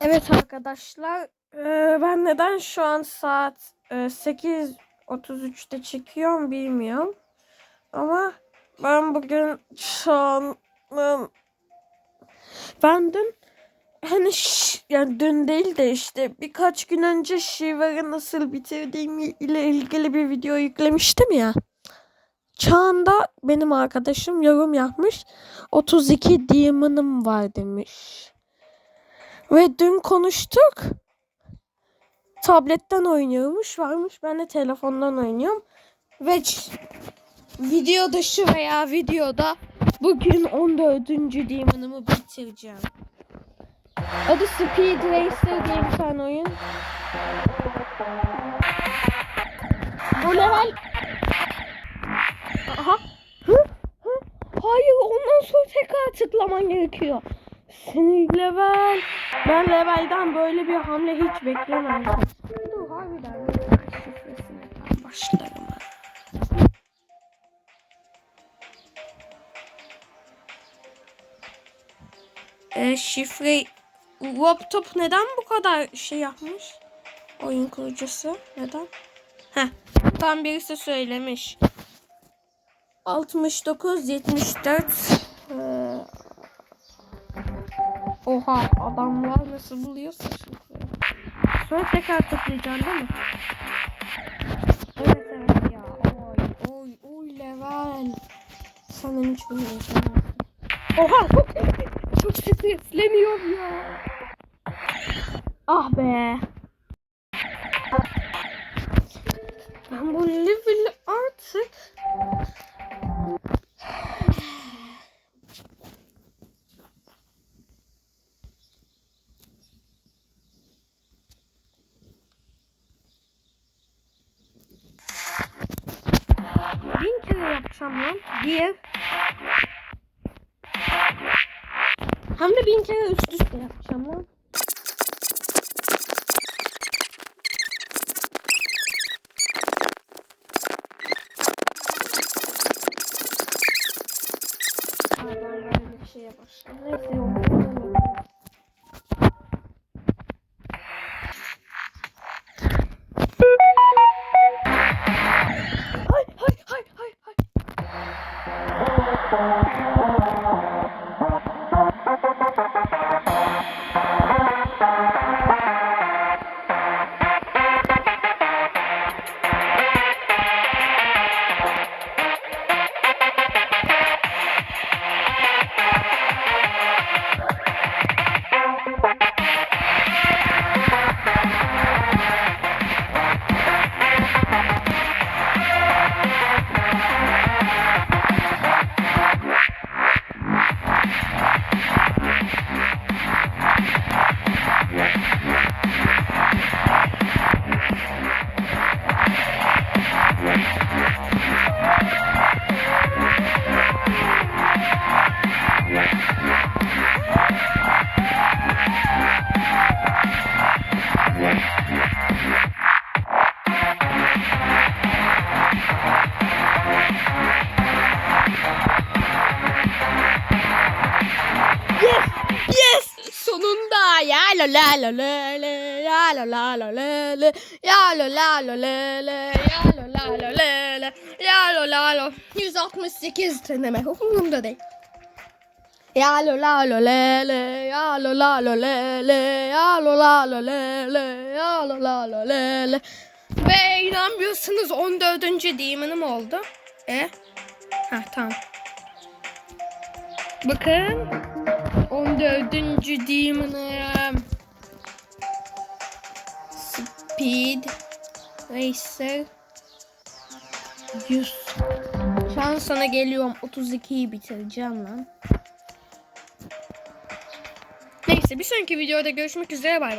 Evet arkadaşlar, eee, ben neden şu an saat eee, 8.33'te çekiyorum bilmiyorum. Ama ben bugün şu an ben dün hani yani dün değil de işte birkaç gün önce şiveyi nasıl bitirdiğim ile ilgili bir video yüklemiştim ya. Çağında benim arkadaşım yorum yapmış. 32 diamond'ım var demiş. Ve dün konuştuk. Tabletten oynuyormuş varmış. Ben de telefondan oynuyorum. Ve video dışı veya videoda bugün 14. Demon'ımı bitireceğim. Adı Speed Racer diye bir tane oyun. Bu level... Aha. Hı? Hı? Hayır ondan sonra tekrar tıklaman gerekiyor. Seni level. Ben levelden böyle bir hamle hiç beklemezdim. Dur harbiden. Şifresine başlarım. E, şifre laptop neden bu kadar şey yapmış? Oyun kurucusu neden? Heh, tam birisi söylemiş. 69 74 ee, Oha adamlar nasıl buluyorsa şifreyi. Sonra tekrar tıklayacaksın değil mi? Evet evet ya. Oy oy oy level. Sanırım hiç bilmiyorsun. Oha çok çok stresleniyorum ya. Ah be. Lan. Bir. Hem de bin kere üst üste yapacağım lan. Şeye başladım. Neyse yok. La la la la la ya la la la la la ya la la la la la ya la la la la la la la la 168 deneme umurumda değil. Ya la la la la la ya la la la la la ya la la la la la ya la la la la la Ve inanmıyorsunuz 14. demon'ım oldu. E? Ha tamam. Bakın. 14. Demon'ım. Speed Racer 100. Şu an sana geliyorum. 32'yi bitireceğim lan. Neyse bir sonraki videoda görüşmek üzere bay bay.